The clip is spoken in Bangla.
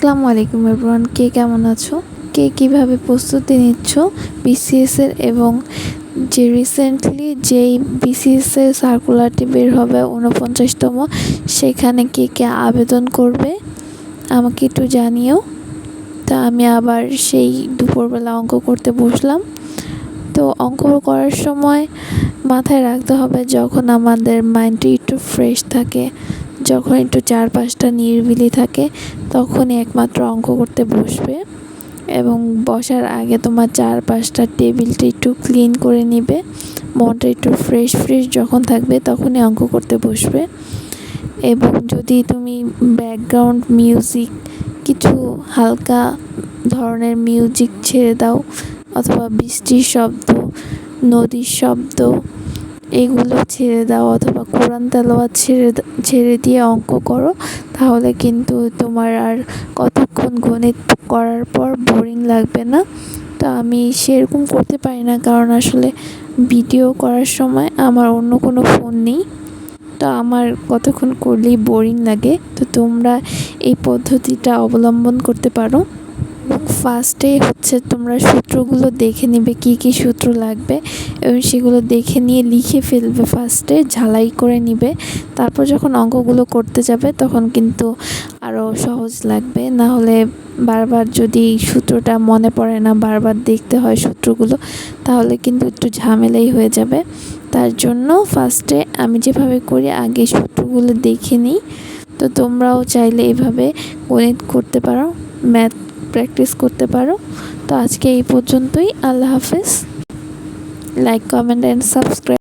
আসসালামু আলাইকুম এভরিওয়ান কে কেমন আছো? কে কীভাবে প্রস্তুতি নিচ্ছ বিসিএস এর এবং যে রিসেন্টলি যেই বিসিএস এর সার্কুলারটি বের হবে উনপঞ্চাশতম সেখানে কে কে আবেদন করবে আমাকে একটু জানিও। তা আমি আবার সেই দুপুরবেলা অঙ্ক করতে বসলাম। তো অঙ্ক করার সময় মাথায় রাখতে হবে যখন আমাদের মাইন্ডটি একটু ফ্রেশ থাকে যখন একটু চারপাশটা নিরিবিলি থাকে, তখনই একমাত্র অঙ্ক করতে বসবে এবং বসার আগে তোমার চারপাশটা টেবিলটা একটু ক্লিন করে নিবে। মনটা একটু ফ্রেশ ফ্রেশ যখন থাকবে তখনই অঙ্ক করতে বসবে। এবং যদি তুমি ব্যাকগ্রাউন্ড মিউজিক, কিছু হালকা ধরনের মিউজিক ছেড়ে দাও, অথবা বৃষ্টির শব্দ, নদীর শব্দ এগুলো ছেড়ে দাও অথবা কোরআন তেলাওয়াত ছেড়ে ছেড়ে দিয়ে অঙ্ক করো, তাহলে কিন্তু তোমার আর কতক্ষণ গণিত করার পর বোরিং লাগবে না। তো আমি সেরকম করতে পারি না, কারণ আসলে ভিডিও করার সময় আমার অন্য কোনো ফোন নেই। তো আমার কতক্ষণ করলেই বোরিং লাগে। তো তোমরা এই পদ্ধতিটা অবলম্বন করতে পারো। এবং ফার্স্টে হচ্ছে তোমরা সূত্রগুলো দেখে নেবে কি কি সূত্র লাগবে এবং সেগুলো দেখে নিয়ে লিখে ফেলবে ফার্স্টে ঝালাই করে নিবে। তারপর যখন অঙ্কগুলো করতে যাবে তখন কিন্তু আরও সহজ লাগবে। না হলে বারবার যদি সূত্রটা মনে পড়ে না, বারবার দেখতে হয় সূত্রগুলো, তাহলে কিন্তু একটু ঝামেলাই হয়ে যাবে। তার জন্য ফার্স্টে আমি যেভাবে করি, আগে সূত্রগুলো দেখে নিই। তো তোমরাও চাইলে এভাবে গণিত করতে পারো। ম্যাথ প্র্যাকটিস করতে পারো। তো আজকে এই পর্যন্তই। আল্লাহ হাফেজ। Like comment and subscribe